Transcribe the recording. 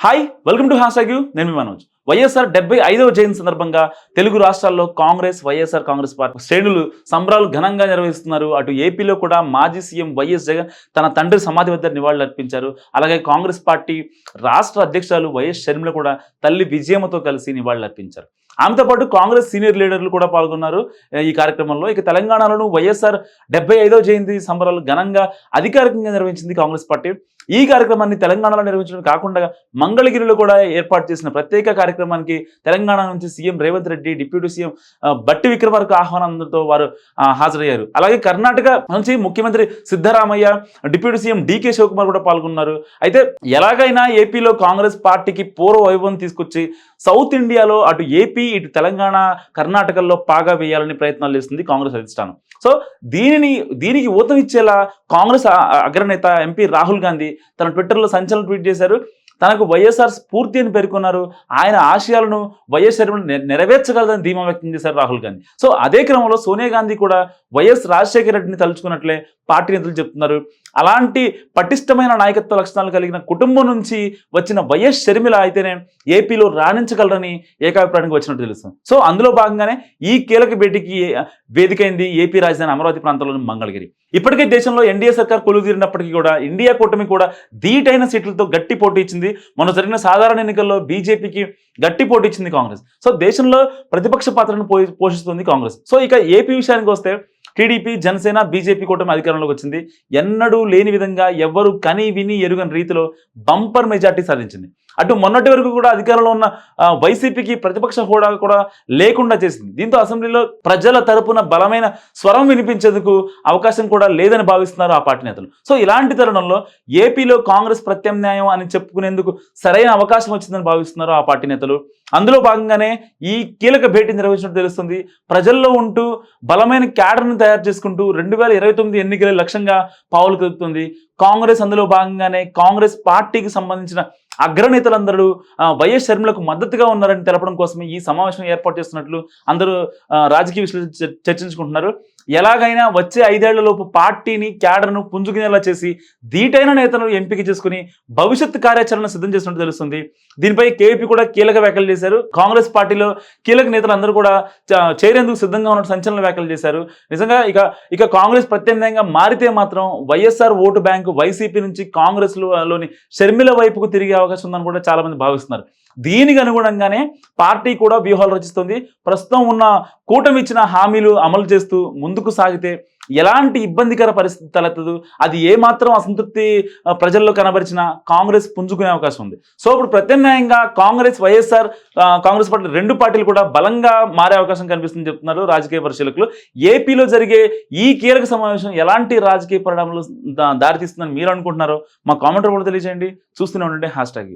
Hi welcome to hash నేను మీ మనోజ్ వైఎస్ఆర్ డెబ్బై ఐదవ జయంతి సందర్భంగా తెలుగు రాష్ట్రాల్లో కాంగ్రెస్ వైఎస్ఆర్ కాంగ్రెస్ పార్టీ శ్రేణులు సంబరాలు ఘనంగా నిర్వహిస్తున్నారు. అటు ఏపీలో కూడా మాజీ సీఎం వైఎస్ జగన్ తన తండ్రి సమాధి వద్ద నివాళులు అర్పించారు. అలాగే కాంగ్రెస్ పార్టీ రాష్ట్ర అధ్యక్షురాలు వైఎస్ షర్మిల కూడా తల్లి విజయమ్మతో కలిసి నివాళులు అర్పించారు. ఆమెతో పాటు కాంగ్రెస్ సీనియర్ లీడర్లు కూడా పాల్గొన్నారు. ఈ కార్యక్రమంలో ఇక తెలంగాణలోను వైఎస్ఆర్ డెబ్బై ఐదవ జయంతి సంబరాలు ఘనంగా అధికారికంగా నిర్వహించింది కాంగ్రెస్ పార్టీ. ఈ కార్యక్రమాన్ని తెలంగాణలో నిర్వహించడం కాకుండా మంగళగిరిలో కూడా ఏర్పాటు చేసిన ప్రత్యేక కార్యక్రమానికి తెలంగాణ నుంచి CM Revanth Reddy deputy CM Bhatti Vikramarka ఆహ్వానంతో వారు హాజరయ్యారు. అలాగే కర్ణాటక నుంచి ముఖ్యమంత్రి Siddaramaiah deputy CM D K Shivakumar కూడా పాల్గొన్నారు. అయితే ఎలాగైనా ఏపీలో కాంగ్రెస్ పార్టీకి పూర్వ వైభవం తీసుకొచ్చి సౌత్ ఇండియాలో అటు ఏపీ ఇటు తెలంగాణ కర్ణాటకల్లో పాగా వేయాలని ప్రయత్నాలు చేస్తుంది కాంగ్రెస్ అధిష్టానం. సో దీనిని దీనికి ఊతమిచ్చేలా కాంగ్రెస్ అగ్రనేత ఎంపీ రాహుల్ గాంధీ తన ట్విట్టర్లో సంచలన ట్వీట్ చేశారు. తనకు వైఎస్ఆర్ స్ఫూర్తి అని పేర్కొన్నారు. ఆయన ఆశయాలను వైఎస్ నెరవేర్చగలదని ధీమా వ్యక్తం చేశారు రాహుల్ గాంధీ. సో అదే క్రమంలో సోనియా గాంధీ కూడా వైఎస్ రాజశేఖర రెడ్డిని తలుచుకున్నట్లే పార్టీ నేతలు చెప్తున్నారు. అలాంటి పటిష్టమైన నాయకత్వ లక్షణాలు కలిగిన కుటుంబం నుంచి వచ్చిన వైఎస్ షర్మిల అయితేనే ఏపీలో రాణించగలరని ఏకాభిప్రాయానికి వచ్చినట్టు తెలుస్తుంది. సో అందులో భాగంగానే ఈ కీలక భేటీకి వేదికైంది ఏపీ రాజధాని అమరావతి ప్రాంతంలోని మంగళగిరి. ఇప్పటికే దేశంలో ఎన్డీఏ సర్కార్ కొలువుదీరినప్పటికీ కూడా ఇండియా కూటమి కూడా ధీటైన సీట్లతో గట్టి పోటీ ఇచ్చింది. మొన్న జరిగిన సాధారణ ఎన్నికల్లో బీజేపీకి గట్టి పోటీ ఇచ్చింది కాంగ్రెస్. సో దేశంలో ప్రతిపక్ష పాత్రను పోషిస్తుంది కాంగ్రెస్. సో ఇక ఏపీ విషయానికి వస్తే టీడీపీ జనసేన బీజేపీ కూటమి అధికారంలోకి వచ్చింది. ఎన్నడూ లేని విధంగా ఎవ్వరు కని విని ఎరుగని రీతిలో బంపర్ మెజార్టీ సాధించింది. అటు మొన్నటి వరకు కూడా అధికారంలో ఉన్న వైసీపీకి ప్రతిపక్ష హోడా కూడా లేకుండా చేసింది. దీంతో అసెంబ్లీలో ప్రజల తరపున బలమైన స్వరం వినిపించేందుకు అవకాశం కూడా లేదని భావిస్తున్నారు ఆ పార్టీ నేతలు. సో ఇలాంటి తరుణంలో ఏపీలో కాంగ్రెస్ ప్రత్యామ్నాయం అని చెప్పుకునేందుకు సరైన అవకాశం వచ్చిందని భావిస్తున్నారు ఆ పార్టీ నేతలు. అందులో భాగంగానే ఈ కీలక భేటీ నిర్వహించినట్టు తెలుస్తుంది. ప్రజల్లో ఉంటూ బలమైన క్యాడర్ను తయారు చేసుకుంటూ రెండు వేల ఇరవై తొమ్మిది ఎన్నికల లక్ష్యంగా పావులు కలుపుతుంది కాంగ్రెస్ అందులో భాగంగానే కాంగ్రెస్ పార్టీకి సంబంధించిన అగ్రనేతలందరూ వైఎస్ షర్మిలకు మద్దతుగా ఉన్నారని తెలపడం కోసమే ఈ సమావేశం ఏర్పాటు చేస్తున్నట్లు అందరూ రాజకీయ విశ్లేషణ చర్చించుకుంటున్నారు. ఎలాగైనా వచ్చే ఐదేళ్ళలోపు పార్టీని క్యాడర్ను పుంజుకునేలా చేసి ధీటైన నేతలను ఎంపిక చేసుకుని భవిష్యత్ కార్యాచరణ సిద్ధం చేసినట్టు తెలుస్తుంది. దీనిపై కేపీ కూడా కీలక వ్యాఖ్యలు చేశారు. కాంగ్రెస్ పార్టీలో కీలక నేతలు అందరూ కూడా చేరేందుకు సిద్ధంగా ఉన్న సంచలన వ్యాఖ్యలు చేశారు. నిజంగా ఇక ఇక కాంగ్రెస్ ప్రత్యామ్నాయంగా మారితే మాత్రం వైఎస్ఆర్ ఓటు బ్యాంకు వైసీపీ నుంచి కాంగ్రెస్లోని లోని షర్మిల వైపుకు తిరిగే అవకాశం ఉందని కూడా చాలామంది భావిస్తున్నారు. దీనికి అనుగుణంగానే పార్టీ కూడా వ్యూహాలు రచిస్తుంది. ప్రస్తుతం ఉన్న కూటమి ఇచ్చిన హామీలు అమలు చేస్తూ ముందుకు సాగితే ఎలాంటి ఇబ్బందికర పరిస్థితి తలెత్తదు? అది ఏమాత్రం అసంతృప్తి ప్రజల్లో కనబరిచిన కాంగ్రెస్ పుంజుకునే అవకాశం ఉంది. సో ఇప్పుడు ప్రత్యామ్నాయంగా కాంగ్రెస్ వైఎస్ఆర్ కాంగ్రెస్ పార్టీ రెండు పార్టీలు కూడా బలంగా మారే అవకాశం కనిపిస్తుందని చెప్తున్నారు రాజకీయ పరిశీలకులు. ఏపీలో జరిగే ఈ కీలక సమావేశం ఎలాంటి రాజకీయ పరిణామాలు దారితీస్తుందని మీరు అనుకుంటున్నారో మా కామెంటర్ కూడా తెలియజేయండి. చూస్తూనే ఉండండి హ్యాష్ ట్యాగ్